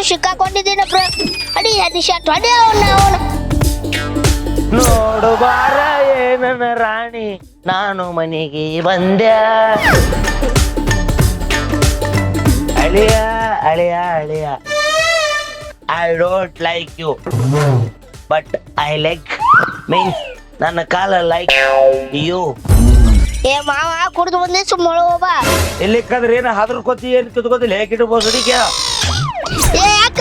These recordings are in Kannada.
ಟಿ ಶರ್ಟ್ ಹೊಡೆ ಅವನ ಅವನು. ನೋಡು ಬಾರ ನನ್ನ ರಾಣಿ ನಾನು ಮನೆಗೆ ಬಂದೆ. ಅಳಿಯ ಅಳಿಯ ಅಳಿಯ. I don't like you but I like means ನನ್ನ ಕಾಲ ಲೈಕ್ ಯು ಏ ಮಾವ ಕುಡಿದು ಬಂದೆ ಸುಮ್ಮನೆ ಹೋಗ ಕದ್ರೆ ಏನು ಹಾದ್ರಕೋತಿ ಏನು ತಿದ್ಕೋತಿಲ್ಲ ಹೇಗಿಟ್ಟು ಬೋಸಡಿಕೆ ಏ ಯಾಕ?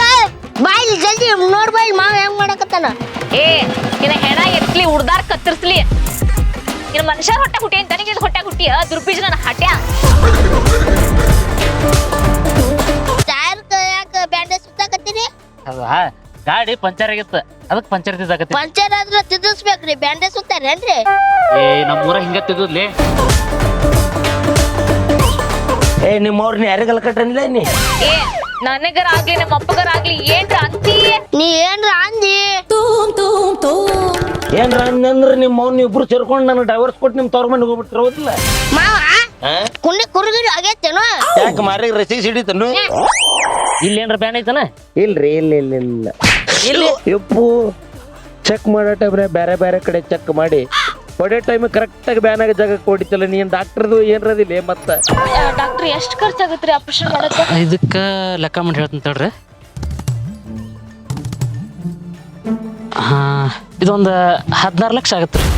ಬಾಯ್ಲಿ ಜಲ್ದಿ ನೋಡ್ ಬಾಯ್ಲಿ ಮಾವ ಹೆಂಗ್ ಮಾಡಕತ್ತಾನ? ಏ ನಿನ್ನ ಹೆಣ ಎತ್ಲಿ ಉಡ್ದಾರ್ ಕತ್ತರಿಸ್ಲಿ. ನಿನ್ನ ಮನುಷ್ಯ ಹೊಟ್ಟೆ ಹುಟ್ಟಿ ನನಗೆ ಹೊಟ್ಟೆ ಹುಟ್ಟಿ ದುರ್ಬೀಜ ನನ್ನ ಹಟ್ಯ. ಟೈರ್ ಯಾಕ ಬ್ಯಾಂಡೇಜ್ ಸುತ್ತಾಕತ್ತೀನಿ? ಅದ ಗಾಡಿ ಪಂಚರ್ ಆಗಿತ್ತು. ಅದಕ್ಕೆ ಪಂಚರ್ ತಿದ್ದಾಕತ್ತಿ. ಪಂಚರ್ ಆದ್ರ ತಿದ್ದಿಸ್ಬೇಕ್ರಿ ಬ್ಯಾಂಡೇಜ್ ಸುತ್ತಾರೇನ್ರಿ ಏ ನಮ್ಮೂರ ಹಿಂಗ ತಿದ್ದುದ್ಲಿ? ಏ ನಿಮ್ಮವ್ರನ್ನ ಯಾರಿಗೆಲ್ಲ ಕಟ್ಟನಿಲ್ಲ ನೀ? ಏ ನನಗರಾಗ್ಲಿ ನಮ್ಮ ಅಪ್ಪಗರಾಗ್ಲಿ ಏನ್ರ ಅಂತೀಯ ನೀ ಏನ್ರ ಅಂದಿ? ಏನ್ರ ಅಂದ್ರೆ ನಿಮ್ಮ ಮೌನ್ ಇಬ್ರು ಸೇರ್ಕೊಂಡು ನಾನು ಡೈವರ್ಸ್ ಕೊಟ್ಟು ನಿಮ್ಮ ತವ್ರ ಮನೆಗೆ ಹೋಗ್ಬಿಟ್ರೆ ಹೌದಿಲ್ಲ? ಮಾವ? ಕುಣ್ಣಿ ಕುರುಗಿರಿ ಆಗೈತೇನು? ಯಾಕೆ ಮಾರಿ ರಸಿ ಸಿಡಿತನು? ಇಲ್ಲೇನ್ರ ಏನ್ರ ಬ್ಯಾನ್ ಐತನ? ಇಲ್ರಿ ಇಲ್ಲ ಇಲ್ಲ ಇಲ್ಲ. ಇಲ್ಲಿ? ಯಪ್ಪು ಚೆಕ್ ಮಾಡೋ ಟೈಮ್ರೆ ಬೇರೆ ಬೇರೆ ಕಡೆ ಚೆಕ್ ಮಾಡಿ. ಹೊಡೆ ಟೈಮ್ ಕರೆಕ್ಟಾಗಿ ಬ್ಯಾನ್ ಆಗೋ ಜಾಗಕ್ಕೆ ಹೊಡಿತಲ್ಲ ನೀನ್ ಡಾಕ್ಟರ್ದು ಏನ್ರದಿಲ್ಲ ಮತ್ತೆ? ಡಾಕ್ಟರ್ ಆಗತ್ತೆ ರೀ ಆಪರೇಷನ್ ಮಾಡಕ್ಕೆ? ಇದಕ್ಕ ಲೆಕ್ಕ ಮಾಡಿ ಹೇಳ್ತೀನಿ ತಡ್ರಿ. ಹಾ ಇದೊಂದು ಹದಿನಾರು ಲಕ್ಷ ಆಗತ್ತೆ ರೀ